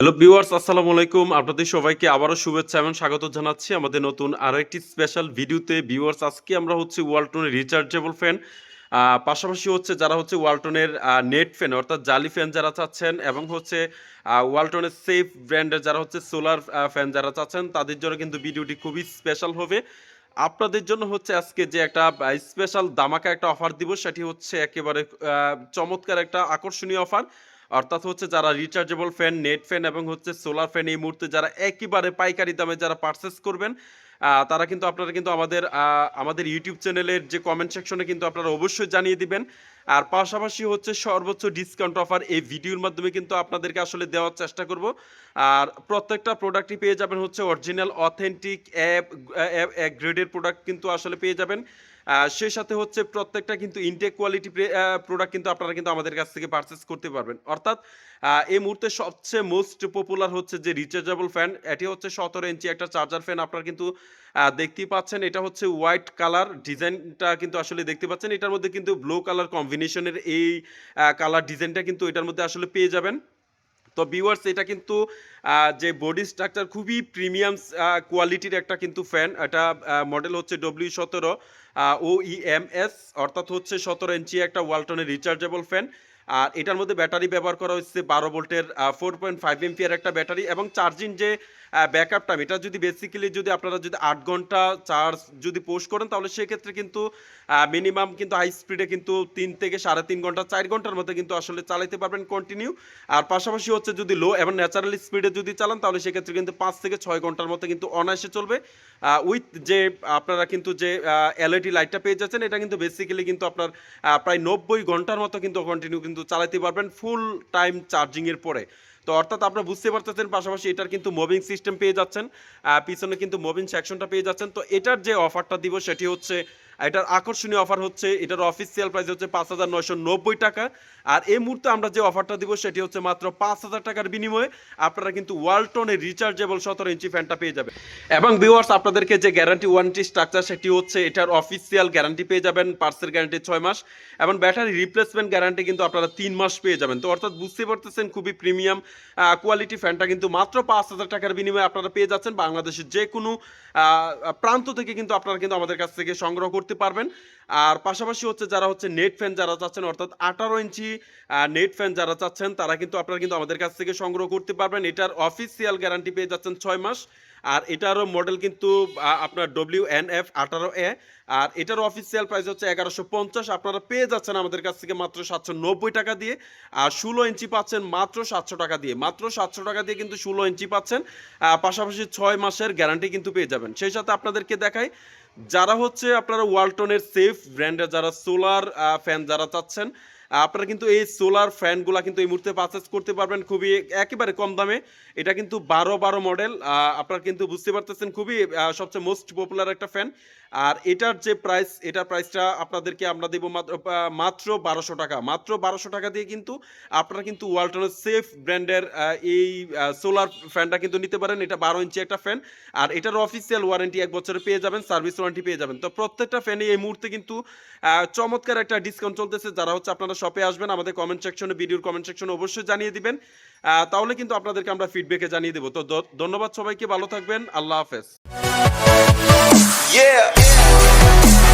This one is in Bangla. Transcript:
হ্যালো ভিউয়ার্স, আসসালামু আলাইকুম। আপনাদের সবাইকে আবারও শুভেচ্ছা এবং স্বাগত জানাচ্ছি আমাদের নতুন আরও একটি স্পেশাল ভিডিওতে। ভিউয়ার্স, আজকে আমরা হচ্ছে ওয়ালটনের রিচার্জেবল ফ্যান পাশাপাশি হচ্ছে যারা হচ্ছে ওয়ালটনের নেট ফ্যান অর্থাৎ জালি ফ্যান যারা চাচ্ছেন এবং হচ্ছে ওয়ালটনের সেফ ব্র্যান্ডের যারা হচ্ছে সোলার ফ্যান যারা চাচ্ছেন, তাদের জন্য কিন্তু ভিডিওটি খুবই স্পেশাল হবে। আপনাদের জন্য হচ্ছে আজকে যে একটা স্পেশাল দামাকা একটা অফার দিব, সেটি হচ্ছে একেবারে চমৎকার একটা আকর্ষণীয় অফার অর্থাৎ হচ্ছে যারা রিচার্জেবল ফ্যান নেট ফ্যান এবং হচ্ছে সোলার ফ্যান এই মুহূর্তে যারা একেবারে পাইকারি দামে যারা পারচেস করবেন তারা কিন্তু আপনারা কিন্তু আমাদের আমাদের ইউটিউব চ্যানেলের যে কমেন্ট সেকশনে কিন্তু আপনারা অবশ্যই জানিয়ে দিবেন। আর পাশাপাশি হচ্ছে সর্বোচ্চ ডিসকাউন্ট অফার এই ভিডিওর মাধ্যমে কিন্তু আপনাদেরকে আসলে দেওয়ার চেষ্টা করব। আর প্রত্যেকটা প্রোডাক্টই পেয়ে যাবেন হচ্ছে অরিজিনাল অথেন্টিক অ্যাপ গ্রেডের প্রোডাক্ট কিন্তু আসলে পেয়ে যাবেন। সেই সাথে হচ্ছে প্রত্যেকটা কিন্তু ইনটেক কোয়ালিটি প্রোডাক্ট কিন্তু আপনারা কিন্তু আমাদের কাছ থেকে পারচেস করতে পারবেন। অর্থাৎ এই মুহূর্তে সবচেয়ে মোস্ট পপুলার হচ্ছে যে রিচার্জেবল ফ্যান এটি হচ্ছে সতেরো ইঞ্চি একটা চার্জার ফ্যান আপনারা কিন্তু দেখতেই পাচ্ছেন। এটা হচ্ছে হোয়াইট কালার ডিজাইনটা কিন্তু আসলে দেখতে পাচ্ছেন। এটার মধ্যে কিন্তু ব্লু কালার কম্বিনেশনের এই কালার ডিজাইনটা কিন্তু এটার মধ্যে আসলে পেয়ে যাবেন। তো ভিউয়ার্স এটা কিন্তু যে বডি স্ট্রাকচার খুবই প্রিমিয়াম কোয়ালিটির একটা কিন্তু ফ্যান এটা মডেল হচ্ছে ডব্লিউ সতেরো। ও ইএমএস অর্থাৎ হচ্ছে সতেরো ইঞ্চি একটা ওয়ালটনের রিচার্জেবল ফ্যান আর এটার মধ্যে ব্যাটারি ব্যবহার করা হচ্ছে বারো ভোল্টের ফোর পয়েন্ট ফাইভ এমপিয়ার একটা ব্যাটারি এবং চার্জিং যে ব্যাকআপ টাইম এটা যদি বেসিক্যালি যদি আপনারা যদি আট ঘণ্টা চার্জ যদি পোস্ট করেন, তাহলে সেক্ষেত্রে কিন্তু মিনিমাম কিন্তু হাই স্পিডে কিন্তু তিন থেকে সাড়ে তিন ঘণ্টা, চার ঘণ্টার মধ্যে কিন্তু আসলে চালাতে পারবেন কন্টিনিউ আর পাশাপাশি হচ্ছে যদি লো এবং ন্যাচারাল স্পিডে যদি চালান, তাহলে সেক্ষেত্রে কিন্তু পাঁচ থেকে ছয় ঘণ্টার মধ্যে কিন্তু অনায়াসে চলবে। উইথ যে, আপনারা কিন্তু যে এলইডি লাইটটা পেয়ে যাচ্ছেন, এটা কিন্তু বেসিক্যালি কিন্তু আপনার প্রায় নব্বই ঘণ্টার মতো কিন্তু কন্টিনিউ কিন্তু চালাতে পারবেন ফুল টাইম চার্জিংয়ের পরে। তো অর্থাৎ আপনারা বুঝতে পারতেছেন, পাশাপাশি এটার কিন্তু মুভিং সিস্টেম পেয়ে যাচ্ছেন। পিছনে কিন্তু মুভিং সেকশনটা পেয়ে যাচ্ছেন। তো এটার যে অফারটা দিব, সেটি হচ্ছে এটার আকর্ষণীয় অফার হচ্ছে, এটার অফিসিয়াল প্রাইস হচ্ছে পাঁচ হাজার নয়শো নব্বই টাকা। আর এই মুহূর্তে আমরা যে অফারটা দিব, সেটি হচ্ছে মাত্র পাঁচ হাজার টাকার বিনিময়ে আপনারা কিন্তু ওয়ালটনের রিচার্জেবল সতেরো ইঞ্চি ফ্যানটা পেয়ে যাবেন। এবং ভিউয়ার্স আপনাদেরকে যে গ্যারান্টি ওয়ারেন্টি স্ট্রাকচার সেটি হচ্ছে এটার অফিসিয়াল গ্যারান্টি পেয়ে যাবেন পার্সের গ্যারান্টি ছয় মাস। এবং ব্যাটারি রিপ্লেসমেন্ট গ্যারান্টি কিন্তু আপনারা তিন মাস পেয়ে যাবেন। তো অর্থাৎ বুঝতে পারতেছেন, খুবই প্রিমিয়াম কোয়ালিটি ফ্যানটা কিন্তু মাত্র পাঁচ হাজার টাকার বিনিময়ে আপনারা পেয়ে যাচ্ছেন। বাংলাদেশের যে কোনো প্রান্ত থেকে কিন্তু আপনারা কিন্তু আমাদের কাছ থেকে সংগ্রহ করতে পারবেন। আর পাশাপাশি হচ্ছে যারা হচ্ছে নেট ফ্যান যারা চাচ্ছেন, অর্থাৎ আঠারো ইঞ্চি নেট ফ্যান যারা চাচ্ছেন, তারা কিন্তু আপনারা কিন্তু আমাদের কাছ থেকে সংগ্রহ করতে পারবেন। এটার অফিসিয়াল গ্যারান্টি পেয়ে যাচ্ছেন ছয় মাস। আর এটারও মডেল কিন্তু আপনার ডব্লিউ এন এফ আঠারো এ আর এটার অফিসিয়াল প্রাইস হচ্ছে এগারোশো পঞ্চাশ। আপনারা পেয়ে যাচ্ছেন আমাদের কাছ থেকে মাত্র সাতশো নব্বই টাকা দিয়ে, আর ষোলো ইঞ্চি পাচ্ছেন মাত্র সাতশো টাকা দিয়ে। মাত্র সাতশো টাকা দিয়ে কিন্তু ষোলো ইঞ্চি পাচ্ছেন পাশাপাশি ছয় মাসের গ্যারান্টি কিন্তু পেয়ে যাবেন। সেই সাথে আপনাদেরকে দেখাই, যারা হচ্ছে আপনারা ওয়ালটনের সেফ ব্র্যান্ডের যারা সোলার ফ্যান যারা চাচ্ছেন আপনারা কিন্তু এই সোলার ফ্যানগুলা কিন্তু এই মুহূর্তে পারচেস করতে পারবেন খুবই একেবারে কম দামে। এটা কিন্তু বারো বারো মডেল আপনারা কিন্তু বুঝতে পারতেছেন খুবই সবচেয়ে মোস্ট পপুলার একটা ফ্যান আর এটার যে প্রাইস এটার প্রাইসটা আপনাদেরকে আমরা দেবো মাত্র মাত্র বারোশো টাকা। মাত্র বারোশো টাকা দিয়ে কিন্তু আপনারা কিন্তু ওয়ালটনের সেফ ব্র্যান্ডের এই সোলার ফ্যানটা কিন্তু নিতে পারেন। এটা বারো ইঞ্চি একটা ফ্যান আর এটার অফিসিয়াল ওয়ারেন্টি এক বছরে পেয়ে যাবেন সার্ভিস ওয়ারেন্টি পেয়ে যাবেন। তো প্রত্যেকটা ফ্যানে এই মুহূর্তে কিন্তু চমৎকার একটা ডিসকাউন্ট চলতেছে। যারা হচ্ছে আপনারা শপে আসবেন, আমাদের কমেন্ট সেকশনে ভিডিওর কমেন্ট সেকশনে অবশ্যই জানিয়ে দিবেন। তাহলে কিন্তু আপনাদেরকে আমরা ফিডব্যাকে জানিয়ে দেবো। তো ধন্যবাদ সবাইকে, ভালো থাকবেন, আল্লাহ হাফেজ। Yeah.